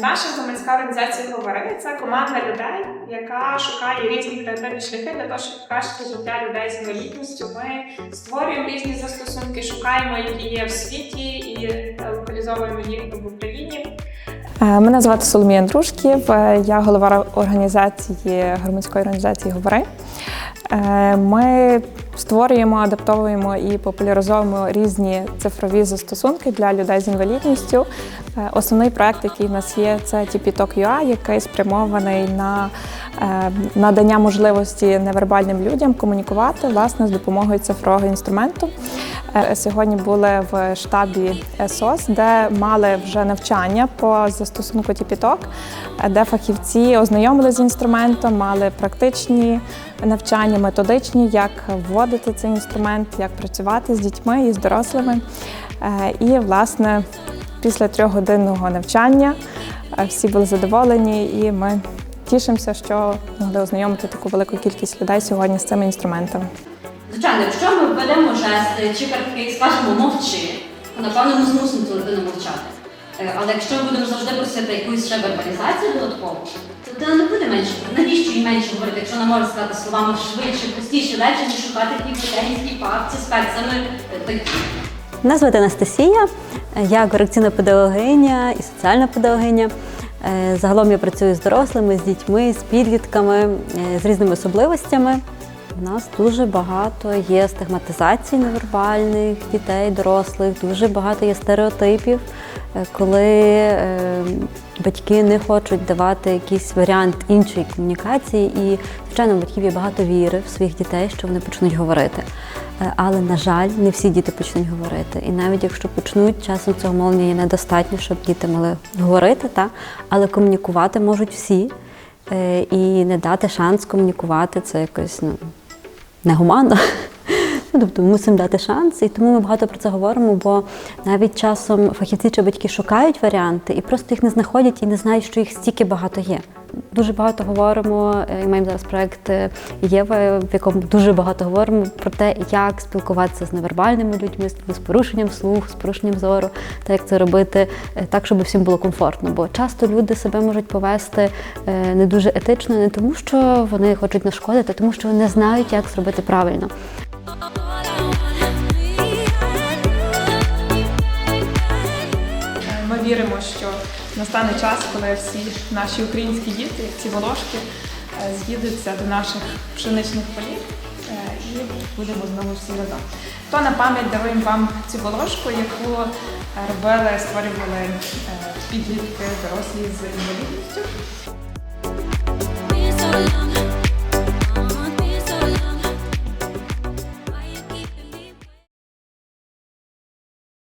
Наша громадська організація «Говори» – це команда людей, яка шукає різні креативні шляхи для того, щоб покращити життя людей з інвалідністю. Ми створюємо різні застосунки, шукаємо, які є в світі, і е, локалізовуємо їх в Україні. Е, Мене звати Соломія Андрушків, е, я голова організації громадської організації Говори. Е, Ми створюємо, адаптовуємо і популяризуємо різні цифрові застосунки для людей з інвалідністю. Е, Основний проект, який в нас є, це TP-Talk.ua, який спрямований на е, надання можливості невербальним людям комунікувати власне з допомогою цифрового інструменту. Сьогодні були в штабі СОС, де мали вже навчання по застосунку TP-Talk, де фахівці ознайомилися з інструментом, мали практичні навчання, методичні, як вводити цей інструмент, як працювати з дітьми і з дорослими. Е, І, власне, після трьохгодинного навчання е, всі були задоволені, і ми тішимося, що могли ознайомити таку велику кількість людей сьогодні з цими інструментами. Звичайно, якщо ми введемо жести чи картки скажемо мовчи, то напевно ми змусимо цю людину мовчати. Е, Але якщо ми будемо завжди просити якусь ще вербалізацію додаткову, то людина не буде менше. Менше говорити, якщо вона може сказати словами швидше, простіше, легше, ніж шукати ті потенські папці з пальцями е, такі. Мене звати Анастасія, я корекційна педагогиня і соціальна педагогиня. Е, Загалом я працюю з дорослими, з дітьми, з підлітками, е, з різними особливостями. У нас дуже багато є стигматизацій невербальних дітей, дорослих, дуже багато є стереотипів, коли е, батьки не хочуть давати якийсь варіант іншої комунікації, і звичайно, батьків є багато віри в своїх дітей, що вони почнуть говорити. Е, Але, на жаль, не всі діти почнуть говорити. І навіть якщо почнуть, часом цього мовлення є недостатньо, щоб діти могли говорити, та? але комунікувати можуть всі. Е, І не дати шанс комунікувати це якось ну, негуманно. Тобто мусимо дати шанс, і тому ми багато про це говоримо, бо навіть часом фахівці чи батьки шукають варіанти і просто їх не знаходять і не знають, що їх стільки багато є. Дуже багато говоримо, е, і маємо зараз проект е, Єва, в якому дуже багато говоримо про те, як спілкуватися з невербальними людьми, з порушенням слуху, з порушенням зору, та як це робити е, так, щоб всім було комфортно. Бо часто люди себе можуть повести не дуже етично, не тому, що вони хочуть нашкодити, а тому що вони знають, як зробити правильно. віримо, що настане час, коли всі наші українські діти, ці волошки, е, з'їдуться до наших пшеничних полів е, і будемо знову всі разом. То на пам'ять даруємо вам цю волошку, яку робили, створювали е, підлітки, дорослі з інвалідністю.